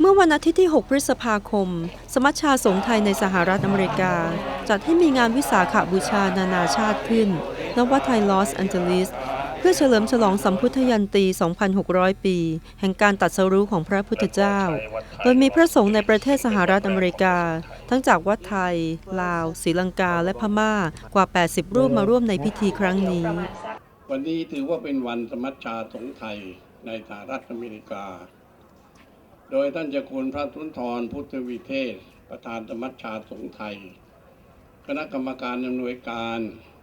เมื่อวันอาทิตย์ที่ 6 พฤษภาคม สมัชชาสงฆ์ไทยในสหรัฐอเมริกา จัดให้มีงานวิสาขบูชานานาชาติขึ้น ณ วัดไทยลอสแอนเจลิส เพื่อเฉลิมฉลองสัมพุทธยันตี 2,600 ปี แห่งการตัดสรู้ของพระพุทธเจ้า โดยมีพระสงฆ์ในประเทศสหรัฐอเมริกา ทั้งจากวัดไทย ลาวศรีลังกา และพม่ากว่า 80 รูปมาร่วมในพิธีครั้งนี้ วันนี้ถือว่าเป็นวันสมัชชาสงฆ์ไทยในสหรัฐอเมริกา โดยท่านเจ้าคุณพระทุนทรพุทธวิเทศ ประธานสมัชชาสงฆ์ไทย คณะกรรมการอำนวยการ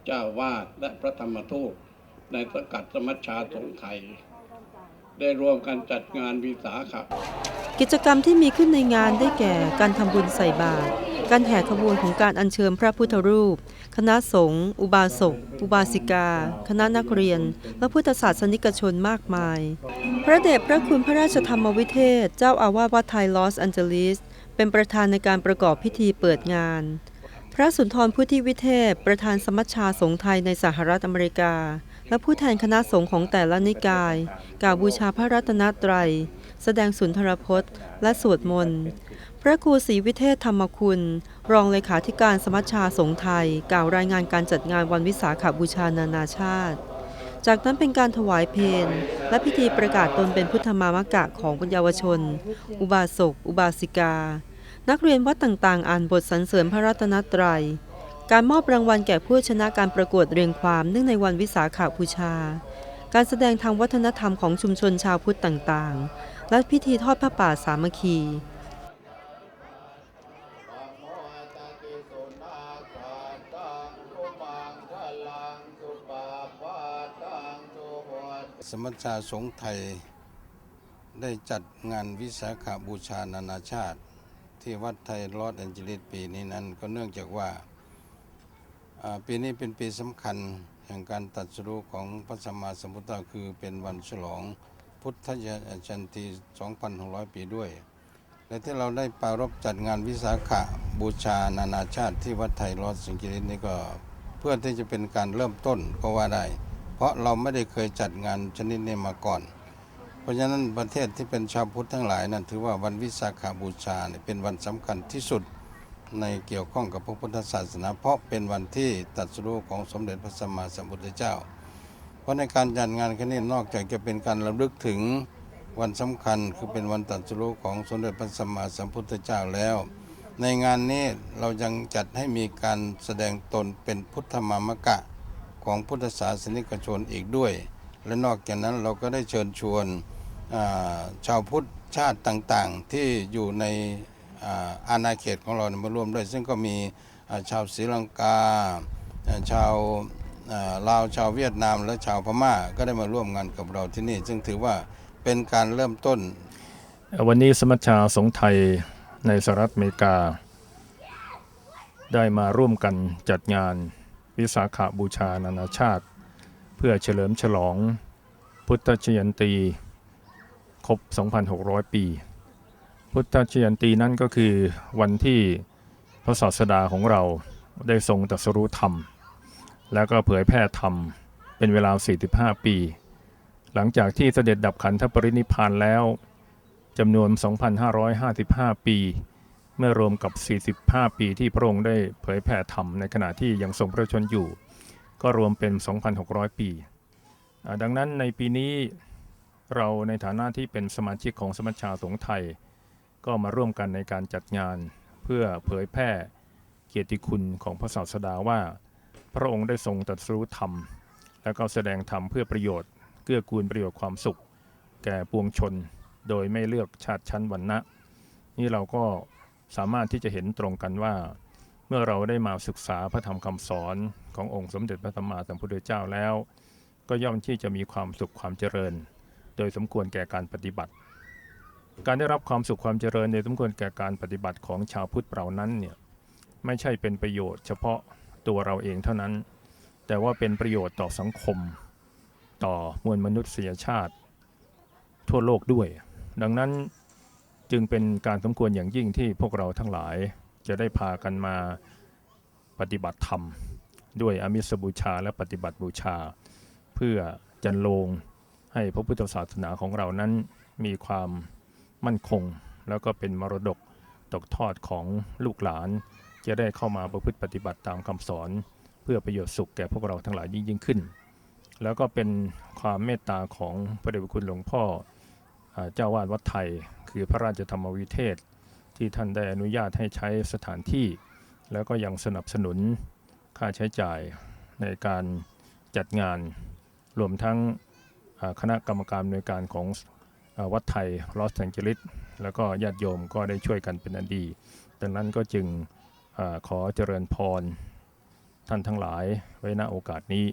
เจ้าวาดและพระธรรมทูตในสกัดสมัชชาสงฆ์ไทย ได้ร่วมกันจัดงานวิสาขะกิจกรรมที่มีขึ้นในงานได้แก่การทำบุญใส่บาตร การแห่ขบวนของการอัญเชิญพระพุทธรูป คณะสงฆ์อุบาสก อุบาสิกา คณะนักเรียน และพุทธศาสนิกชนมากมาย พระเดชพระคุณพระราชธรรมวิเทศ เจ้าอาวาสวัดไทยลอสแอนเจลิส เป็นประธานในการประกอบพิธีเปิดงาน พระสุนทรพุทธิวิเทศ ประธานสมัชชาสงฆ์ไทยในสหรัฐอเมริกา และผู้แทนคณะสงฆ์ของแต่ละนิกาย กล่าวบูชาพระรัตนตรัย แสดงสุนทรพจน์ และสวดมนต์ พระครูศรีวิเทศธรรมคุณ รองเลขาธิการสมัชชาสงฆ์ไทย กล่าวรายงานการจัดงานวันวิสาขบูชานานาชาติ จากนั้นเป็นการถวายเพลและพิธีประกาศตนเป็นพุทธมามกะของเยาวชน อุบาสก อุบาสิกา นักเรียนวัดต่างๆ อ่านบทสรรเสริญพระรัตนตรัย การมอบรางวัลแก่ผู้ชนะการประกวดเรียงความเนื่องในวันวิสาขบูชาการแสดงทางวัฒนธรรมของชุมชนชาวพุทธต่างๆ และพิธีทอดผ้าป่าสามัคคีสมัชชาสงฆ์ไทยได้จัดงานวิสาขบูชานานาชาติ ที่วัดไทยลอสแอนเจลิสปีนี้นั้นก็เนื่องจากว่าปีนี้เป็นปีสำคัญแห่งการตัดสรู้ของพระสัมมาสัมพุทธเจ้าคือเป็นวันฉลอง พุทธยันตี 2,600 ปีด้วย และที่เราได้ปรารบจัดงานวิสาขบูชานานาชาติที่วัดไทยลอดสแอนเจลิสนี่ก็เพื่อที่จะเป็นการเริ่มต้นก็ว่าได้ เพราะเราไม่ได้เคยจัดงานชนิดนี้มาก่อน เพราะฉะนั้นประเทศที่เป็นชาวพุทธทั้งหลายนั้นถือว่าวันวิสาขาบูชาเป็นวันสำคัญที่สุดในเกี่ยวข้องกับพระพุทธศาสนา เพราะเป็นวันที่ตัดสรู้ของสมเด็จพระสัมมาสัมพุทธเจ้า เพราะในการจัดงานครั้งนี้นอกจากจะเป็นการระลึกถึงวันสำคัญคือเป็นวันตัดสรู้ของสมเด็จพระสัมมาสัมพุทธเจ้าแล้ว ในงานนี้เรายังจัดให้มีการแสดงตนเป็นพุทธมามกะของพุทธศาสนิกชนอีกด้วย และนอกจากนั้นเราก็ได้เชิญชวนาชาวพุทธชาติต่างๆ ที่อยู่ในอาณาเขตของเรามาร่วมด้วย ซึ่งก็มีาชาวศรีลังกาาชาว ลาวชาวเวียดนามและชาวพม่าก็ได้มาร่วมงานกับเราที่นี่ ซึ่งถือว่าเป็นการเริ่มต้น วันนี้สมัชชาสงไทยในสหรัฐอเมริกา ได้มาร่วมกันจัดงานวิสาขาบูชานานาชาติ เพื่อเฉลิมฉลองพุทธชยันตีครบ 2,600 ปี พุทธชยันตีนั่นก็คือวันที่พระศาสดาของเราได้ทรงตรัสรู้ธรรม แล้วก็เผยแพร่ธรรม เป็นเวลา 45 ปี หลังจากที่เสด็จดับขันธปรินิพานแล้วจำนวน 2,555 ปี เมื่อรวมกับ 45 ปีที่พระองค์ได้เผยแผ่ธรรมในขณะที่ยังทรงพระชนอยู่ ก็รวมเป็น 2,600 ปี ดังนั้นในปีนี้เราในฐานะที่เป็นสมาชิกของสมัชชาสงฆ์ไทย ก็มาร่วมกันในการจัดงาน เพื่อเผยแพร่เกียรติคุณของพระศาสดาว่า พระองค์ได้ทรงตรัสรู้ธรรม แล้วก็แสดงธรรมเพื่อประโยชน์เกื้อกูลประโยชน์ความสุข แก่ปวงชน โดยไม่เลือกชาติชั้นวรรณะ นี่เราก็สามารถที่จะเห็นตรงกันว่า เมื่อเราได้มาศึกษาพระธรรมคำสอนขององค์สมเด็จพระสัมมาสัมพุทธเจ้าแล้ว ก็ย่อมที่จะมีความสุขความเจริญ โดยสมควรแก่การปฏิบัติ การได้รับความสุขความเจริญในสมควรแก่การปฏิบัติของชาวพุทธเรานั้นเนี่ยไม่ใช่เป็นประโยชน์เฉพาะ ตัวเราเองเท่านั้น แต่ว่าเป็นประโยชน์ต่อสังคม ต่อมวลมนุษยชาติ ทั่วโลกด้วย ดังนั้นจึงเป็นการสมควรอย่างยิ่งที่พวกเราทั้งหลายจะได้พากันมาปฏิบัติธรรม ด้วยอามิสบูชาและปฏิบัติบูชา เพื่อจันโลงให้พระพุทธศาสนาของเรานั้นมีความมั่นคง แล้วก็เป็นมรดกตกทอดของลูกหลาน จะได้เข้ามาประพฤติปฏิบัติตามคำสอน เพื่อประโยชน์สุขแก่พวกเราทั้งหลายยิ่งยิ่งขึ้น แล้วก็เป็นความเมตตาของพระเดชพระคุณหลวงพ่ออเจ้าวาดวัดไทย คือพระราชธรรมวิเทศ ที่ท่านได้อนุญาตให้ใช้สถานที่ แล้วก็ยังสนับสนุนค่าใช้จ่ายในการจัดงานรวมทั้งคณะกรรมการในวยการของอวัดไทยลอสแองเจลิสแล้วก็ญาติโยมก็ได้ช่วยกันเป็นอันดี ดังนั้นก็จึง ขอเจริญพรท่านทั้งหลายไว้ณโอกาสนี้